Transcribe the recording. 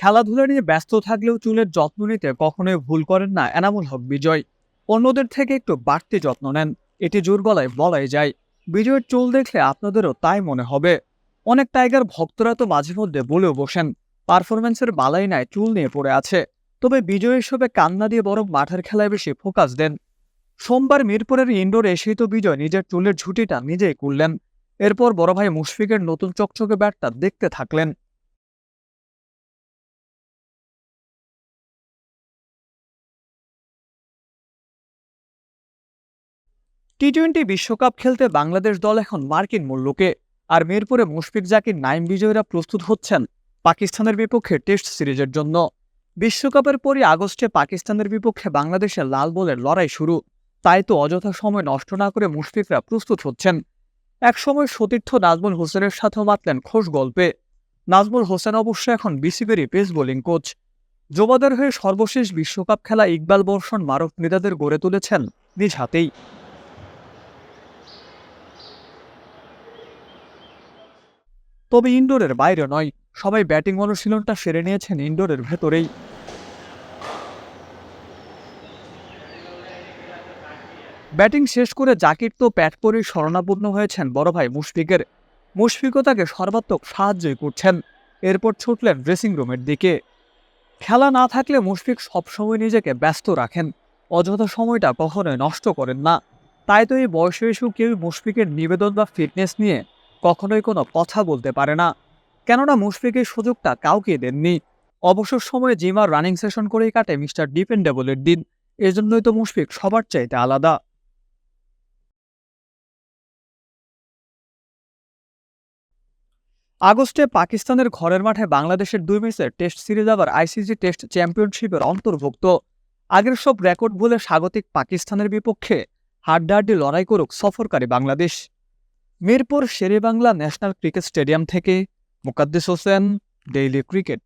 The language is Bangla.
খেলাধুলা নিয়ে ব্যস্ত থাকলেও চুলের যত্ন নিতে কখনোই ভুল করেন না এনামুল হক বিজয়। অন্যদের থেকে একটু বাড়তি যত্ন নেন, এটি জোর গলায় বলাই যায়। বিজয়ের চুল দেখলে আপনাদেরও তাই মনে হবে। অনেক টাইগার ভক্তরা তো মাঝে মধ্যে বলেও বসেন পারফরমেন্সের বালাই নাই, চুল নিয়ে পড়ে আছে। তবে বিজয় এসবে কান্না দিয়ে বরং মাঠের খেলায় বেশি ফোকাস দেন। সোমবার মিরপুরের ইনডোরে এসেই তো বিজয় নিজের চুলের ঝুঁটিটা নিজেই করলেন এরপর বড় ভাই মুশফিকের নতুন চকচকে ব্যাটটা দেখতে থাকলেন। টি টোয়েন্টি বিশ্বকাপ খেলতে বাংলাদেশ দল এখন মার্কিন মূল্যকে। আর মিরপুরে মুশফিক জাকির নাইম বিজয়ীরা প্রস্তুত হচ্ছেন পাকিস্তানের বিপক্ষে টেস্ট সিরিজের জন্য। বিশ্বকাপের পরই আগস্টে পাকিস্তানের বিপক্ষে বাংলাদেশের লাল বলের লড়াই শুরু। তাই তো অযথা সময় নষ্ট না করে মুশফিকরা প্রস্তুত হচ্ছেন। একসময় সতীর্থ নাজমুল হোসেনের সাথেও মাতলেন খোশ গল্পে। নাজমুল হোসেন অবশ্য এখন বিসিবিরই পেস বোলিং কোচ। জোবাদের হয়ে সর্বশেষ বিশ্বকাপ খেলা ইকবাল বর্ষণ মারক মৃদাদের গড়ে তুলেছেন নিজ হাতেই। তবে ইনডোরের বাইরে নয়। সবাই ব্যাটিং অনুশীলনটা সেরে নিয়েছেন ইনডোরের ভেতরেই। ব্যাটিং শেষ করে জাকির তো ব্যাট করেই শরণাপন্ন হয়েছেন বড় ভাই মুশফিকের। মুশফিকও তাকে সর্বাত্মক সাহায্যই করছেন। এরপর ছুটলেন ড্রেসিং রুমের দিকে। খেলা না থাকলে মুশফিক সবসময় নিজেকে ব্যস্ত রাখেন। অযথা সময়টা কখনোই নষ্ট করেন না। তাই তো এই বয়সে এসেও কেউ মুশফিকের নিবেদন বা ফিটনেস নিয়ে কখনোই কোনো কথা বলতে পারে না। কেননা মুশফিকের সুযোগটা কাউকে দেননি। অবসর সময়ে জিমার রানিং সেশন করেই কাটে মিস্টার ডিপেন্ডেবলের দিন। এজন্যই তো মুশফিক সবার চাইতে আলাদা। আগস্টে পাকিস্তানের ঘরের মাঠে বাংলাদেশের দুই ম্যাচের টেস্ট সিরিজ আবার আইসিসি টেস্ট চ্যাম্পিয়নশিপের অন্তর্ভুক্ত। আগের সব রেকর্ড বলে স্বাগতিক পাকিস্তানের বিপক্ষে হাড্ডাহাড্ডি লড়াই করুক সফরকারী Bangladesh. Mirpur Sher-e-Bangla National Cricket Stadium থেকে মোকাদ্দেস হোসেন ডেইলি ক্রিকেট।